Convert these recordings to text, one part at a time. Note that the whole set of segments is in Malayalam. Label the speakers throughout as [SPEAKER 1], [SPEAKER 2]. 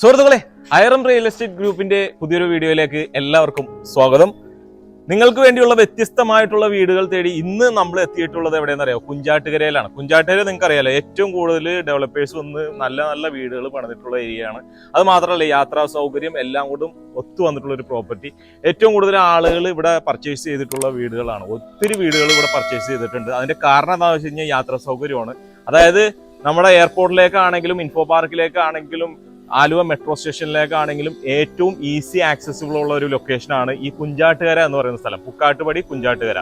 [SPEAKER 1] സുഹൃത്തുക്കളെ അയറം റിയൽ എസ്റ്റേറ്റ് ഗ്രൂപ്പിന്റെ പുതിയൊരു വീഡിയോയിലേക്ക് എല്ലാവർക്കും സ്വാഗതം. നിങ്ങൾക്ക് വേണ്ടിയുള്ള വ്യത്യസ്തമായിട്ടുള്ള വീടുകൾ തേടി ഇന്ന് നമ്മൾ എത്തിയിട്ടുള്ളത് എവിടെയെന്ന് അറിയാം കുഞ്ചാട്ടുകരയിലാണ്. കുഞ്ചാട്ടുകര നിങ്ങൾക്ക് അറിയാലോ ഏറ്റവും കൂടുതൽ ഡെവലപ്പേഴ്സ് വന്ന് നല്ല നല്ല വീടുകൾ പണിതിട്ടുള്ള ഏരിയയാണ് അത് മാത്രമല്ല യാത്രാ സൗകര്യം എല്ലാം കൊണ്ടും ഒത്തു വന്നിട്ടുള്ള ഒരു പ്രോപ്പർട്ടി ഏറ്റവും കൂടുതൽ ആളുകൾ ഇവിടെ പർച്ചേസ് ചെയ്തിട്ടുള്ള വീടുകളാണ്. ഒത്തിരി വീടുകൾ ഇവിടെ പർച്ചേസ് ചെയ്തിട്ടുണ്ട്. അതിന്റെ കാരണം എന്താണെന്ന് വെച്ച് കഴിഞ്ഞാൽ യാത്രാ സൗകര്യമാണ്. അതായത് നമ്മുടെ എയർപോർട്ടിലേക്കാണെങ്കിലും ഇൻഫോ പാർക്കിലേക്കാണെങ്കിലും ആലുവ മെട്രോ സ്റ്റേഷനിലേക്കാണെങ്കിലും ഏറ്റവും ഈസി ആക്സസിബിൾ ഉള്ള ഒരു ലൊക്കേഷനാണ് ഈ കുഞ്ചാട്ടുകര എന്ന് പറയുന്ന സ്ഥലം. പുക്കാട്ടുപടി കുഞ്ചാട്ടുകര.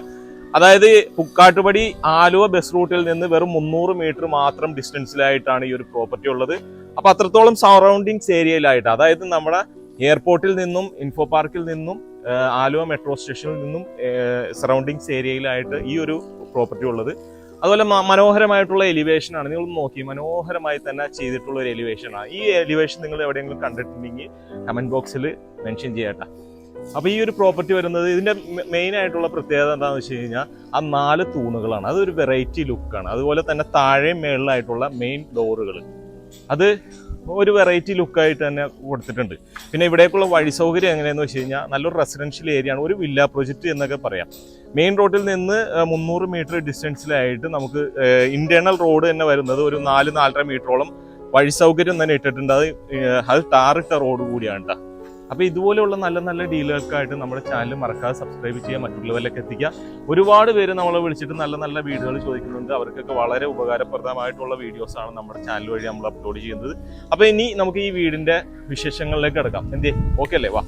[SPEAKER 1] അതായത് പുക്കാട്ടുപടി ആലുവ ബസ് റൂട്ടിൽ നിന്ന് വെറും മുന്നൂറ് മീറ്റർ മാത്രം ഡിസ്റ്റൻസിലായിട്ടാണ് ഈ ഒരു പ്രോപ്പർട്ടി ഉള്ളത്. അപ്പൊ അത്രത്തോളം സറൗണ്ടിങ്സ് ഏരിയയിലായിട്ട് അതായത് നമ്മുടെ എയർപോർട്ടിൽ നിന്നും ഇൻഫോ പാർക്കിൽ നിന്നും ആലുവ മെട്രോ സ്റ്റേഷനിൽ നിന്നും സറൗണ്ടിങ്സ് ഏരിയയിലായിട്ട് ഈ ഒരു പ്രോപ്പർട്ടി ഉള്ളത്. അതുപോലെ മനോഹരമായിട്ടുള്ള എലിവേഷൻ ആണ്. നിങ്ങൾ നോക്കി. മനോഹരമായി തന്നെ ചെയ്തിട്ടുള്ള ഒരു എലിവേഷനാണ് ഈ എലിവേഷൻ നിങ്ങൾ എവിടെയെങ്കിലും കണ്ടിട്ടുണ്ടെങ്കിൽ കമന്റ് ബോക്സിൽ മെൻഷൻ ചെയ്യട്ടെ. അപ്പോൾ ഈ ഒരു പ്രോപ്പർട്ടി വരുന്നത് ഇതിന്റെ മെയിൻ ആയിട്ടുള്ള പ്രത്യേകത എന്താണെന്ന് വെച്ച് കഴിഞ്ഞാൽ ആ നാല് തൂണുകളാണ്. അതൊരു വെറൈറ്റി ലുക്കാണ് അതുപോലെ തന്നെ താഴെയും മേളിലായിട്ടുള്ള മെയിൻ ഡോറുകൾ അത് ഒരു വെറൈറ്റി ലുക്കായിട്ട് തന്നെ കൊടുത്തിട്ടുണ്ട്. പിന്നെ ഇവിടേക്കുള്ള വഴി സൗകര്യം എങ്ങനെയാന്ന് വെച്ച് കഴിഞ്ഞാൽ നല്ലൊരു റെസിഡൻഷ്യൽ ഏരിയ ആണ്. ഒരു വില്ല പ്രൊജക്റ്റ് എന്നൊക്കെ പറയാം. മെയിൻ റോഡിൽ നിന്ന് മുന്നൂറ് മീറ്റർ ഡിസ്റ്റൻസിലായിട്ട് നമുക്ക് ഇന്റേണൽ റോഡ് തന്നെ വരുന്നത് ഒരു നാല് നാലര മീറ്ററോളം വഴി സൗകര്യം തന്നെ ഇട്ടിട്ടുണ്ട്. അത് അത് ടാറിട്ട റോഡ് കൂടിയാണ് ട്ടോ. അപ്പൊ ഇതുപോലെയുള്ള നല്ല നല്ല ഡീലുകൾക്കായിട്ട് നമ്മുടെ ചാനൽ മറക്കാതെ സബ്സ്ക്രൈബ് ചെയ്യുക മറ്റുള്ളവരിലേക്ക് എത്തിക്കുക. ഒരുപാട് പേര് നമ്മളെ വിളിച്ചിട്ട് നല്ല നല്ല വീഡിയോകൾ ചോദിക്കുന്നുണ്ട്. അവർക്കൊക്കെ വളരെ ഉപകാരപ്രദമായിട്ടുള്ള വീഡിയോസ് ആണ് നമ്മുടെ ചാനൽ വഴി നമ്മൾ അപ്ലോഡ് ചെയ്യുന്നത്. അപ്പൊ ഇനി നമുക്ക് ഈ വീടിന്റെ വിശേഷങ്ങളിലേക്ക് കിടക്കാം. എന്തേ ഓക്കെ അല്ലേ? വാ.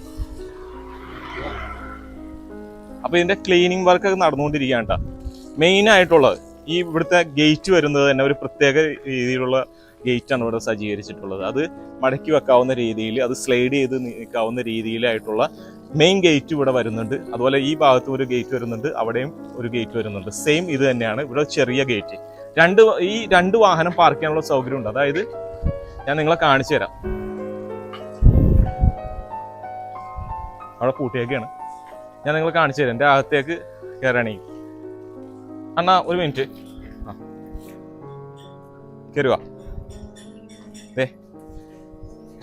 [SPEAKER 1] അപ്പൊ ഇതിന്റെ ക്ലീനിങ് വർക്ക് ഒക്കെ നടന്നുകൊണ്ടിരിക്കുകയാണ് കേട്ടോ. മെയിൻ ആയിട്ടുള്ളത് ഈ ഇവിടുത്തെ ഗേറ്റ് വരുന്നത് തന്നെ ഒരു പ്രത്യേക രീതിയിലുള്ള ഗേറ്റ് ആണ് ഇവിടെ സജ്ജീകരിച്ചിട്ടുള്ളത്. അത് മടക്കി വെക്കാവുന്ന രീതിയിൽ അത് സ്ലൈഡ് ചെയ്ത് നിൽക്കാവുന്ന രീതിയിലായിട്ടുള്ള മെയിൻ ഗേറ്റ് ഇവിടെ വരുന്നുണ്ട്. അതുപോലെ ഈ ഭാഗത്തും ഒരു ഗേറ്റ് വരുന്നുണ്ട് അവിടെയും ഒരു ഗേറ്റ് വരുന്നുണ്ട്. സെയിം ഇത് തന്നെയാണ് ഇവിടെ ചെറിയ ഗേറ്റ് രണ്ട് ഈ രണ്ട് വാഹനം പാർക്ക് ചെയ്യാനുള്ള സൗകര്യമുണ്ട്. അതായത് ഞാൻ നിങ്ങളെ കാണിച്ചു തരാം. അവിടെ കൂട്ടിയൊക്കെയാണ് ഞാൻ നിങ്ങളെ കാണിച്ചു തരാം. എന്റെ അകത്തേക്ക് കയറണേ. അണ്ണാ ഒരു മിനിറ്റ് ആ. കയറുക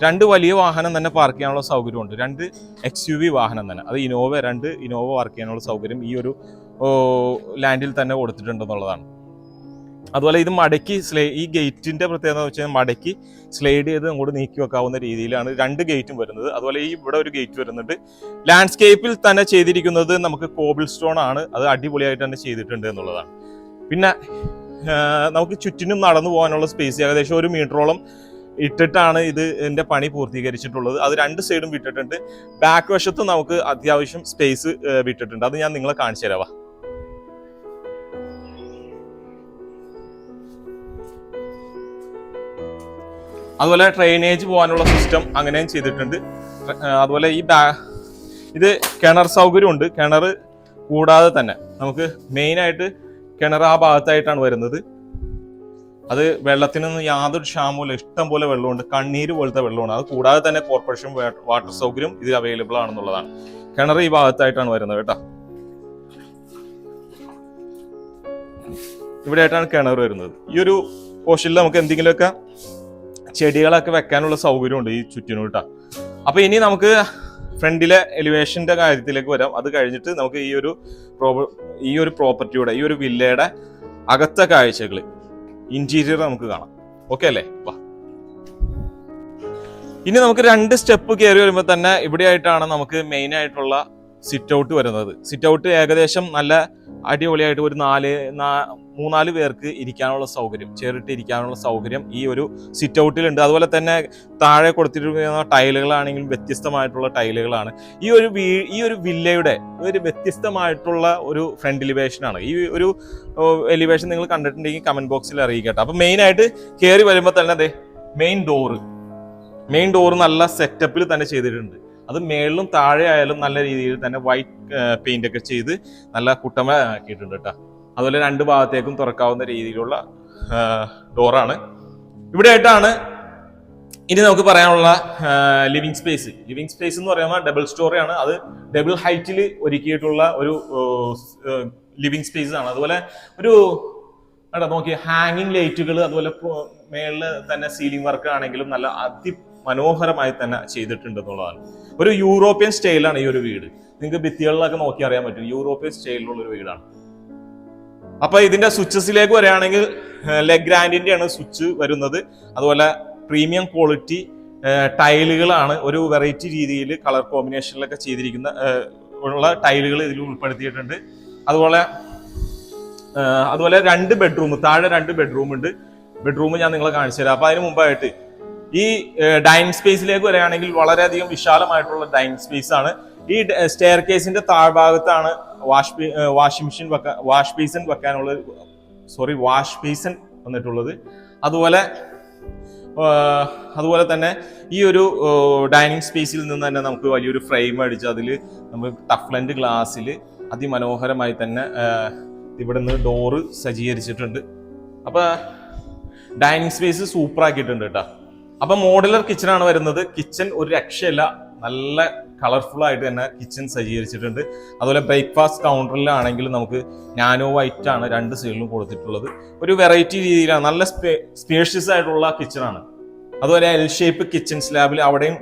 [SPEAKER 1] രണ്ട് വലിയ വാഹനം തന്നെ പാർക്ക് ചെയ്യാനുള്ള സൗകര്യമുണ്ട്. രണ്ട് എക്സ് യു വി വാഹനം തന്നെ. അത് ഇനോവ രണ്ട് ഇനോവ പാർക്ക് ചെയ്യാനുള്ള സൗകര്യം ഈ ഒരു ലാൻഡിൽ തന്നെ കൊടുത്തിട്ടുണ്ടെന്നുള്ളതാണ്. അതുപോലെ ഇത് മടക്കി സ്ലേ ഈ ഗേറ്റിന്റെ പ്രത്യേകത എന്ന് വെച്ചാൽ മടക്കി സ്ലൈഡ് ചെയ്ത് അങ്ങോട്ട് നീക്കി വെക്കാവുന്ന രീതിയിലാണ് രണ്ട് ഗേറ്റും വരുന്നത്. അതുപോലെ ഈ ഇവിടെ ഒരു ഗേറ്റ് വരുന്നുണ്ട്. ലാൻഡ്സ്കേപ്പിൽ തന്നെ ചെയ്തിരിക്കുന്നത് നമുക്ക് കോബിൾ സ്റ്റോൺ ആണ്. അത് അടിപൊളിയായിട്ട് തന്നെ ചെയ്തിട്ടുണ്ട് എന്നുള്ളതാണ്. പിന്നെ നമുക്ക് ചുറ്റിനും നടന്നു പോകാനുള്ള സ്പേസ് ഏകദേശം ഒരു മീറ്ററോളം ഇട്ടിട്ടാണ് ഇത് ഇതിന്റെ പണി പൂർത്തീകരിച്ചിട്ടുള്ളത്. അത് രണ്ട് സൈഡും വിട്ടിട്ടുണ്ട്. ബാക്ക് വശത്ത് നമുക്ക് അത്യാവശ്യം സ്പേസ് വിട്ടിട്ടുണ്ട്. അത് ഞാൻ നിങ്ങളെ കാണിച്ചു തരാവാ അതുപോലെ ഡ്രെയിനേജ് പോകാനുള്ള സിസ്റ്റം അങ്ങനെയും ചെയ്തിട്ടുണ്ട്. അതുപോലെ ഈ ബാ ഇത് കിണർ സൗകര്യമുണ്ട് കിണർ കൂടാതെ തന്നെ നമുക്ക് മെയിനായിട്ട് കിണർ ആ ഭാഗത്തായിട്ടാണ് വരുന്നത്. അത് വെള്ളത്തിനൊന്നും യാതൊരു ക്ഷാമവും ഇഷ്ടം പോലെ വെള്ളമുണ്ട്. കണ്ണീര് പോലത്തെ വെള്ളമാണ്. അത് കൂടാതെ തന്നെ കോർപ്പറേഷൻ വാട്ടർ സൗകര്യം ഇതിൽ അവൈലബിൾ ആണെന്നുള്ളതാണ്. കിണർ ഈ ഭാഗത്തായിട്ടാണ് വരുന്നത് കേട്ടോ. ഇവിടെ ആയിട്ടാണ് കിണർ വരുന്നത്. ഈ ഒരു പോഷനിൽ നമുക്ക് എന്തെങ്കിലുമൊക്കെ ചെടികളൊക്കെ വെക്കാനുള്ള സൗകര്യമുണ്ട് ഈ ചുറ്റിനും കേട്ടോ. അപ്പൊ ഇനി നമുക്ക് ഫ്രണ്ടിലെ എലിവേഷന്റെ കാര്യത്തിലേക്ക് വരാം. അത് കഴിഞ്ഞിട്ട് നമുക്ക് ഈ ഒരു ഈ ഒരു പ്രോപ്പർട്ടിയുടെ ഈ ഒരു വില്ലയുടെ അകത്തെ കാഴ്ചകൾ ഇന്റീരിയർ നമുക്ക് കാണാം. ഓക്കെ അല്ലേ? വാ. ഇനി നമുക്ക് രണ്ട് സ്റ്റെപ്പ് കയറി വരുമ്പോൾ തന്നെ ഇവിടെയായിട്ടാണ് നമുക്ക് മെയിൻ ആയിട്ടുള്ള സിറ്റ് ഔട്ട് വരുന്നത്. സിറ്റ് ഔട്ട് ഏകദേശം നല്ല അടിപൊളിയായിട്ട് ഒരു നാല് മൂന്നാൽ പേർക്ക് ഇരിക്കാനുള്ള സൗകര്യം ചേറിട്ട് ഇരിക്കാനുള്ള സൗകര്യം ഈ ഒരു സിറ്റ് ഔട്ടിലുണ്ട് അതുപോലെ തന്നെ താഴെ കൊടുത്തിരിക്കുന്ന ടൈലുകളാണെങ്കിലും വ്യത്യസ്തമായിട്ടുള്ള ടൈലുകളാണ്. ഈ ഒരു വീ ഈ ഒരു വില്ലയുടെ ഒരു വ്യത്യസ്തമായിട്ടുള്ള ഒരു ഫ്രണ്ട് എലിവേഷനാണ് ഈ ഒരു എലിവേഷൻ നിങ്ങൾ കണ്ടിട്ടുണ്ടെങ്കിൽ കമന്റ് ബോക്സിൽ അറിയിക്കട്ടെ അപ്പം മെയിനായിട്ട് കയറി വരുമ്പോൾ തന്നെ അതെ മെയിൻ ഡോറ് മെയിൻ ഡോറ് നല്ല സെറ്റപ്പിൽ തന്നെ ചെയ്തിട്ടുണ്ട്. അത് മേളിലും താഴെ ആയാലും നല്ല രീതിയിൽ തന്നെ വൈറ്റ് പെയിന്റ് ഒക്കെ ചെയ്ത് നല്ല കുട്ടമ ആക്കിയിട്ടുണ്ട് കേട്ടോ. അതുപോലെ രണ്ട് ഭാഗത്തേക്കും തുറക്കാവുന്ന രീതിയിലുള്ള ഡോറാണ് ഇവിടെ ആയിട്ടാണ് ഇനി നമുക്ക് പറയാനുള്ള ലിവിങ് സ്പേസ് ലിവിങ് സ്പേസ് എന്ന് പറയുമ്പോൾ ഡബിൾ സ്റ്റോറിയാണ് അത് ഡബിൾ ഹൈറ്റിൽ ഒരുക്കിയിട്ടുള്ള ഒരു ലിവിങ് സ്പേസ് ആണ്. അതുപോലെ ഒരു നോക്കി ഹാങ്ങിങ് ലൈറ്റുകൾ അതുപോലെ മേളിൽ തന്നെ സീലിംഗ് വർക്ക് ആണെങ്കിലും നല്ല അതി മനോഹരമായി തന്നെ ചെയ്തിട്ടുണ്ട് എന്നുള്ളതാണ് ഒരു യൂറോപ്യൻ സ്റ്റൈലാണ് ഈ ഒരു വീട്. നിങ്ങൾക്ക് ഭിത്തികളിലൊക്കെ നോക്കി അറിയാൻ പറ്റും. യൂറോപ്യൻ സ്റ്റൈലിലുള്ള ഒരു വീടാണ്. അപ്പൊ ഇതിന്റെ സ്വിച്ചസിലേക്ക് വരികയാണെങ്കിൽ ലെഗ്രാൻഡിന്റെ ആണ് സ്വിച്ച് വരുന്നത്. അതുപോലെ പ്രീമിയം ക്വാളിറ്റി ടൈലുകളാണ് ഒരു വെറൈറ്റി രീതിയിൽ കളർ കോമ്പിനേഷനിലൊക്കെ ചെയ്തിരിക്കുന്ന ഉള്ള ടൈലുകൾ ഇതിൽ ഉൾപ്പെടുത്തിയിട്ടുണ്ട്. അതുപോലെ അതുപോലെ രണ്ട് ബെഡ്റൂം താഴെ രണ്ട് ബെഡ്റൂം ഉണ്ട്. ബെഡ്റൂം ഞാൻ നിങ്ങളെ കാണിച്ചു തരാം. അപ്പൊ അതിന് മുമ്പായിട്ട് ഈ ഡൈനിങ് സ്പേസിലേക്ക് വരികയാണെങ്കിൽ വളരെയധികം വിശാലമായിട്ടുള്ള ഡൈനിങ് സ്പേസ് ആണ്. ഈ സ്റ്റെയർ കേസിന്റെ താഴ്ഭാഗത്താണ് വാഷ് വാഷിംഗ് മെഷീൻ വെക്കാൻ വാഷ് ബേസിൻ വെക്കാനുള്ള സോറി വാഷ് ബേസിൻ വന്നിട്ടുള്ളത്. അതുപോലെ അതുപോലെ തന്നെ ഈ ഒരു ഡൈനിങ് സ്പേസിൽ നിന്ന് തന്നെ നമുക്ക് വലിയൊരു ഫ്രെയിം അടിച്ച് അതിൽ നമുക്ക് ടഫ്ലൻഡ് ഗ്ലാസ്സിൽ അതിമനോഹരമായി തന്നെ ഇവിടെ നിന്ന് ഡോറ് സജ്ജീകരിച്ചിട്ടുണ്ട്. അപ്പോൾ ഡൈനിങ് സ്പേസ് സൂപ്പറാക്കിയിട്ടുണ്ട് കേട്ടോ അപ്പൊ മോഡുലർ കിച്ചൺ ആണ് വരുന്നത്. കിച്ചൺ ഒരു രക്ഷയില്ല. നല്ല കളർഫുൾ ആയിട്ട് തന്നെ കിച്ചൺ സജ്ജീകരിച്ചിട്ടുണ്ട്. അതുപോലെ ബ്രേക്ക്ഫാസ്റ്റ് കൗണ്ടറിലാണെങ്കിലും നമുക്ക് നാനോ വൈറ്റ് ആണ് രണ്ട് സൈഡിലും കൊടുത്തിട്ടുള്ളത്. ഒരു വെറൈറ്റി രീതിയിലാണ്. നല്ല സ്പേഷ്യസ് ആയിട്ടുള്ള കിച്ചൺ ആണ്. അതുപോലെ എൽ ഷേപ്പ് കിച്ചൺ സ്ലാബിൽ അവിടെയും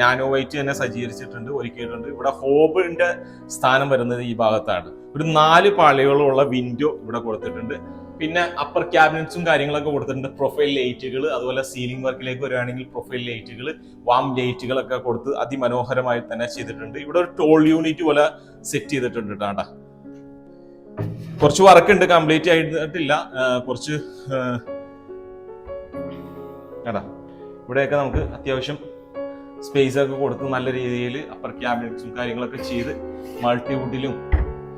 [SPEAKER 1] നാനോ വൈറ്റ് തന്നെ സജ്ജീകരിച്ചിട്ടുണ്ട് ഒരുക്കിയിട്ടുണ്ട്. ഇവിടെ ഹോബിന്റെ സ്ഥാനം വരുന്നത് ഈ ഭാഗത്താണ്. ഒരു നാല് പാളികളുള്ള വിൻഡോ ഇവിടെ കൊടുത്തിട്ടുണ്ട്. പിന്നെ അപ്പർ ക്യാബിനറ്റ്സും കാര്യങ്ങളൊക്കെ കൊടുത്തിട്ടുണ്ട്. പ്രൊഫൈൽ ലൈറ്റുകൾ അതുപോലെ സീലിംഗ് വർക്കിലേക്ക് വരികയാണെങ്കിൽ പ്രൊഫൈൽ ലൈറ്റുകൾ വാം ലൈറ്റുകളൊക്കെ കൊടുത്ത് അതിമനോഹരമായി തന്നെ ചെയ്തിട്ടുണ്ട്. ഇവിടെ ഒരു ടോൾ യൂണിറ്റ് പോലെ സെറ്റ് ചെയ്തിട്ടുണ്ട് കേട്ടാ കുറച്ച് വർക്ക് ഉണ്ട് കംപ്ലീറ്റ് ആയിട്ടില്ല. കുറച്ച് കേട്ടാ ഇവിടെയൊക്കെ നമുക്ക് അത്യാവശ്യം സ്പേസ് ഒക്കെ കൊടുത്ത് നല്ല രീതിയിൽ അപ്പർ ക്യാബിനറ്റ്സും കാര്യങ്ങളൊക്കെ ചെയ്ത് മൾട്ടിവുഡിലും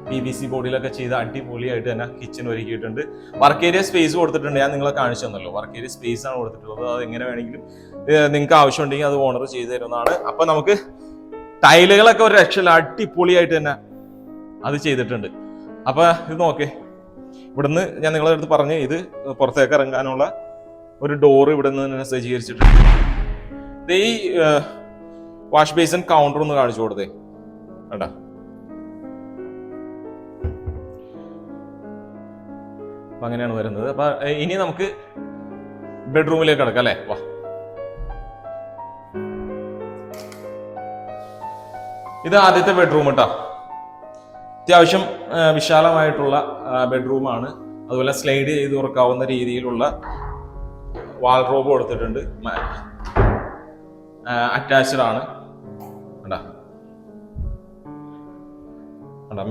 [SPEAKER 1] പി വി സി ബോർഡിലൊക്കെ ചെയ്ത് അടിപൊളിയായിട്ട് തന്നെ കിച്ചൺ ഒരുക്കിയിട്ടുണ്ട്. വർക്ക് ഏരിയ സ്പേസ് കൊടുത്തിട്ടുണ്ട്. ഞാൻ നിങ്ങളെ കാണിച്ചു തന്നല്ലോ. വർക്ക് ഏരിയ സ്പേസ് ആണ് കൊടുത്തിട്ടുള്ളത്. അത് എങ്ങനെ വേണമെങ്കിലും നിങ്ങൾക്ക് ആവശ്യമുണ്ടെങ്കിൽ അത് ഓണർ ചെയ്തു തരുന്നതാണ്. അപ്പൊ നമുക്ക് ടൈലുകളൊക്കെ ഒരു രക്ഷയില്ല. അടിപൊളിയായിട്ട് തന്നെ അത് ചെയ്തിട്ടുണ്ട്. അപ്പൊ ഇത് നോക്കേ. ഇവിടുന്ന് ഞാൻ നിങ്ങളെ അടുത്ത് പറഞ്ഞു ഇത് പുറത്തേക്ക് ഇറങ്ങാനുള്ള ഒരു ഡോർ ഇവിടെ നിന്ന് സജ്ജീകരിച്ചിട്ടുണ്ട്. ഈ വാഷ് ബേസിൻ കൗണ്ടർ ഒന്ന് കാണിച്ചു കൊടുത്തേ. വേണ്ട അപ്പൊ അങ്ങനെയാണ് വരുന്നത്. അപ്പൊ ഇനി നമുക്ക് ബെഡ്റൂമിലേക്ക് കിടക്കാം അല്ലേ? വാ. ഇത് ആദ്യത്തെ ബെഡ്റൂം കേട്ടോ അത്യാവശ്യം വിശാലമായിട്ടുള്ള ബെഡ്റൂമാണ്. അതുപോലെ സ്ലൈഡ് ചെയ്ത് തുറക്കാവുന്ന രീതിയിലുള്ള വാൾറോബ് കൊടുത്തിട്ടുണ്ട്. അറ്റാച്ച്ഡ് ആണ്.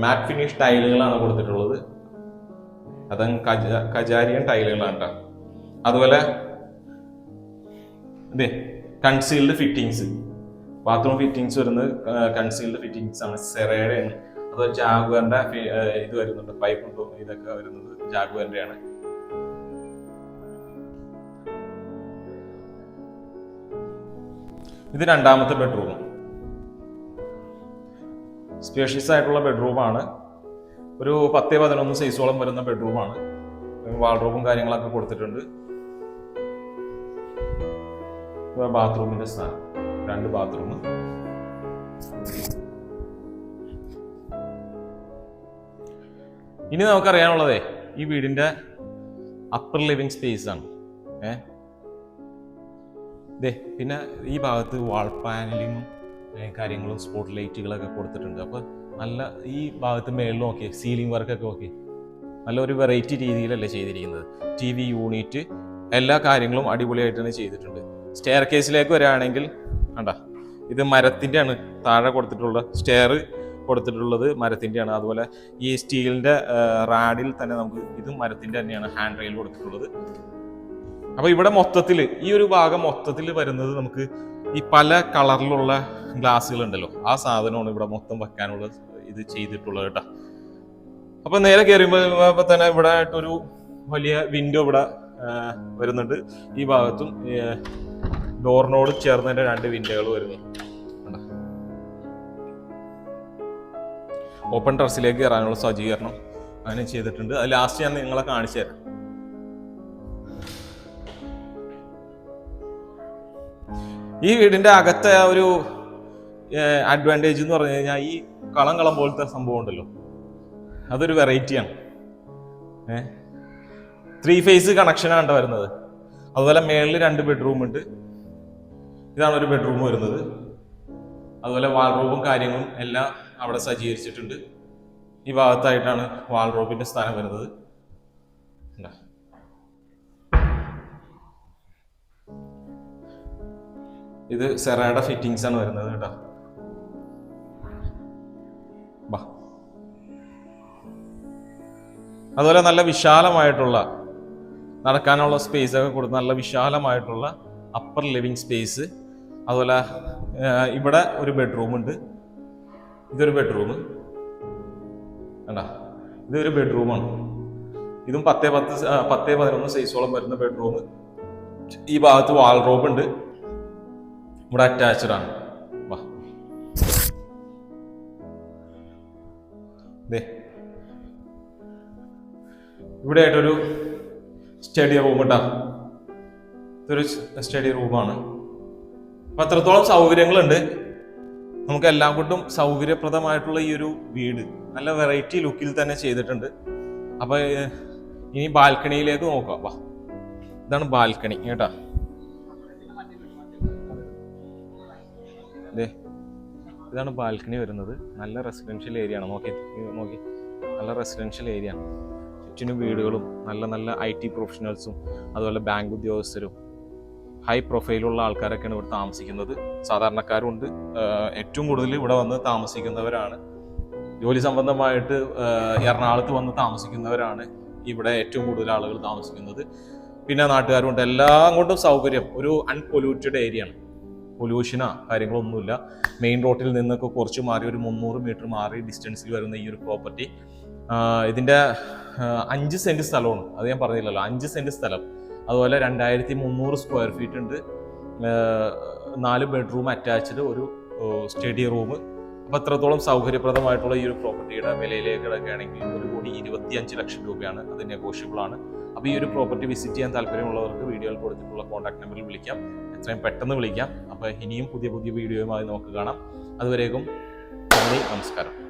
[SPEAKER 1] മാറ്റ് ഫിനിഷ് ടൈലുകളാണ് കൊടുത്തിട്ടുള്ളത്. അത് കജ- കജാരിയൻ ടൈലുകളാണ് കേട്ടോ അതുപോലെ ഇതേ കൺസീൽഡ് ഫിറ്റിങ്സ് ബാത്റൂം ഫിറ്റിങ്സ് വരുന്നത് കൺസീൽഡ് ഫിറ്റിങ്സ് ആണ്. സെറയുടെ ആണ്. അത് ജാഗുവറിന്റെ ഇത് വരുന്നുണ്ട്. പൈപ്പ് ഇതൊക്കെ വരുന്നത് ജാഗുവറിന്റെ ആണ്. ഇത് രണ്ടാമത്തെ ബെഡ്റൂം സ്പേഷ്യസ് ആയിട്ടുള്ള ബെഡ്റൂമാണ് ഒരു പത്ത് പതിനൊന്ന് സൈസോളം വരുന്ന ബെഡ്റൂമാണ്. വാൾഡ്രോബും കാര്യങ്ങളൊക്കെ കൊടുത്തിട്ടുണ്ട്. ബാത്റൂമിന്റെ സ്ഥാനം. രണ്ട് ബാത്റൂം. ഇനി നമുക്കറിയാനുള്ളതേ ഈ വീടിന്റെ അപ്പർ ലിവിങ് സ്പേസ് ആണ്. ഏ? ദേ പിന്നെ ഈ ഭാഗത്ത് വാൾ പാനലിങ്ങും കാര്യങ്ങളും സ്പോട്ട് ലൈറ്റുകളൊക്കെ കൊടുത്തിട്ടുണ്ട്. അപ്പോൾ നല്ല ഈ ഭാഗത്ത് മേളിൽ നോക്കി സീലിംഗ് വർക്കൊക്കെ നോക്കി. നല്ല ഒരു വെറൈറ്റി രീതിയിലല്ലേ ചെയ്തിരിക്കുന്നത്. ടി വി യൂണിറ്റ് എല്ലാ കാര്യങ്ങളും അടിപൊളിയായിട്ട് തന്നെ ചെയ്തിട്ടുണ്ട്. സ്റ്റെയർ കേസിലേക്ക് വരികയാണെങ്കിൽ കണ്ട ഇത് മരത്തിന്റെയാണ് താഴെ കൊടുത്തിട്ടുള്ള സ്റ്റെയർ കൊടുത്തിട്ടുള്ളത് മരത്തിന്റെയാണ്. അതുപോലെ ഈ സ്റ്റീലിന്റെ റാഡിൽ തന്നെ നമുക്ക് ഇത് മരത്തിന്റെ തന്നെയാണ് ഹാൻഡ് റെയിൽ കൊടുത്തിട്ടുള്ളത്. അപ്പൊ ഇവിടെ മൊത്തത്തിൽ ഈ ഒരു ഭാഗം മൊത്തത്തിൽ വരുന്നത് നമുക്ക് ഈ പല കളറിലുള്ള ഗ്ലാസ്സുകൾ ഉണ്ടല്ലോ ആ സാധനമാണ് ഇവിടെ മൊത്തം വെക്കാനുള്ള ഇത് ചെയ്തിട്ടുള്ളത് കേട്ടോ അപ്പൊ നേരെ കയറിയുമ്പോൾ തന്നെ ഇവിടെ ആയിട്ടൊരു വലിയ വിൻഡോ ഇവിടെ വരുന്നുണ്ട്. ഈ ഭാഗത്തും ഡോറിനോട് ചേർന്നതിന്റെ രണ്ട് വിൻഡോകൾ വരുന്നു? ഓപ്പൺ ടെറസിലേക്ക് കയറാനുള്ള സജ്ജീകരണം അങ്ങനെ ചെയ്തിട്ടുണ്ട്. അത് ലാസ്റ്റ് ഞാൻ നിങ്ങളെ കാണിച്ചു തരാം. ഈ വീടിന്റെ അകത്തെ ഒരു അഡ്വാന്റേജ് എന്ന് പറഞ്ഞു കഴിഞ്ഞാൽ ഈ കളം കളം പോലത്തെ സംഭവം ഉണ്ടല്ലോ. അതൊരു വെറൈറ്റിയാണ് ഏ? ത്രീ ഫേസ് കണക്ഷനാണ് വരുന്നത്. അതുപോലെ മേളിൽ രണ്ട് ബെഡ്റൂം ഉണ്ട്. ഇതാണ് ഒരു ബെഡ്റൂം വരുന്നത്. അതുപോലെ വാൾറോബും കാര്യങ്ങളും എല്ലാം അവിടെ സജ്ജീകരിച്ചിട്ടുണ്ട്. ഈ ഭാഗത്തായിട്ടാണ് വാൾറോബിന്റെ സ്ഥാനം വരുന്നത്. ഇത് സെറയുടെ ഫിറ്റിങ്സ് ആണ് വരുന്നത് കേട്ടോ. അതുപോലെ നല്ല വിശാലമായിട്ടുള്ള നടക്കാനുള്ള സ്പേസ് ഒക്കെ കൊടുത്ത് നല്ല വിശാലമായിട്ടുള്ള അപ്പർ ലിവിങ് സ്പേസ് അതുപോലെ ഇവിടെ ഒരു ബെഡ്റൂം ഉണ്ട്. ഇതൊരു ബെഡ്റൂം വേണ്ട ഇതൊരു ബെഡ്റൂമാണ് ഇതും പത്തേ പത്ത് പത്തേ പതിനൊന്ന് സൈസോളം വരുന്ന ബെഡ്റൂം ഈ ഭാഗത്ത് വാൾറോബ് ഉണ്ട്. ഇവിടെ അറ്റാച്ച്ഡ് ആണ്. വാ. ഇവിടെ ആയിട്ടൊരു സ്റ്റഡി റൂം കേട്ടോ ഇതൊരു സ്റ്റഡി റൂമാണ് അപ്പൊ അത്രത്തോളം സൗകര്യങ്ങളുണ്ട്. നമുക്ക് എല്ലാം കൊണ്ടും സൗകര്യപ്രദമായിട്ടുള്ള ഈ ഒരു വീട് നല്ല വെറൈറ്റി ലുക്കിൽ തന്നെ ചെയ്തിട്ടുണ്ട്. അപ്പൊ ഇനി ബാൽക്കണിയിലേക്ക് നോക്കാം. വാ. ഇതാണ് ബാൽക്കണി കേട്ടാ. ദേ ഇതാണ് ബാൽക്കണി വരുന്നത്. നല്ല റെസിഡൻഷ്യൽ ഏരിയ ആണ്. നോക്കി നോക്കി. നല്ല റെസിഡൻഷ്യൽ ഏരിയ ആണ്. ചുറ്റിനും വീടുകളും നല്ല നല്ല ഐ ടി പ്രൊഫഷണൽസും അതുപോലെ ബാങ്ക് ഉദ്യോഗസ്ഥരും ഹൈ പ്രൊഫൈലുള്ള ആൾക്കാരൊക്കെയാണ് ഇവിടെ താമസിക്കുന്നത്. സാധാരണക്കാരും ഉണ്ട് ഏറ്റവും കൂടുതൽ ഇവിടെ വന്ന് താമസിക്കുന്നവരാണ്. ജോലി സംബന്ധമായിട്ട് എറണാകുളത്ത് വന്ന് താമസിക്കുന്നവരാണ് ഇവിടെ ഏറ്റവും കൂടുതൽ ആളുകൾ താമസിക്കുന്നത്. പിന്നെ നാട്ടുകാരുണ്ട്. എല്ലാം കൊണ്ടും സൗകര്യം. ഒരു അൺപൊല്യൂട്ടഡ് ഏരിയ ആണ്. പൊല്യൂഷനോ കാര്യങ്ങളൊന്നുമില്ല. മെയിൻ റോഡിൽ നിന്നൊക്കെ കുറച്ച് മാറി ഒരു മുന്നൂറ് മീറ്റർ മാറി ഡിസ്റ്റൻസിൽ വരുന്ന ഈ ഒരു പ്രോപ്പർട്ടി ഇതിന്റെ അഞ്ച് സെന്റ് സ്ഥലമാണ്. അത് ഞാൻ പറഞ്ഞില്ലല്ലോ അഞ്ച് സെന്റ് സ്ഥലം. അതുപോലെ രണ്ടായിരത്തി മുന്നൂറ് സ്ക്വയർ ഫീറ്റ് ഉണ്ട്. നാല് ബെഡ്റൂം അറ്റാച്ച്ഡ് ഒരു സ്റ്റഡി റൂം അപ്പോൾ അത്രത്തോളം സൗകര്യപ്രദമായിട്ടുള്ള ഈ ഒരു പ്രോപ്പർട്ടിയുടെ വിലയിലേക്ക് കിടക്കുകയാണെങ്കിൽ ഒരു കോടി ഇരുപത്തി അഞ്ച് ലക്ഷം രൂപയാണ് അത് നെഗോഷ്യബിൾ ആണ്. അപ്പോൾ ഈ ഒരു പ്രോപ്പർട്ടി വിസിറ്റ് ചെയ്യാൻ താല്പര്യമുള്ളവർക്ക് വീഡിയോയിൽ കൊടുത്തിട്ടുള്ള കോൺടാക്ട് നമ്പറിൽ വിളിക്കാം. എത്രയും പെട്ടെന്ന് വിളിക്കാം. അപ്പോൾ ഇനിയും പുതിയ പുതിയ വീഡിയോയുമായി നമുക്ക് കാണാം. അതുവരേക്കും നന്ദി നമസ്കാരം.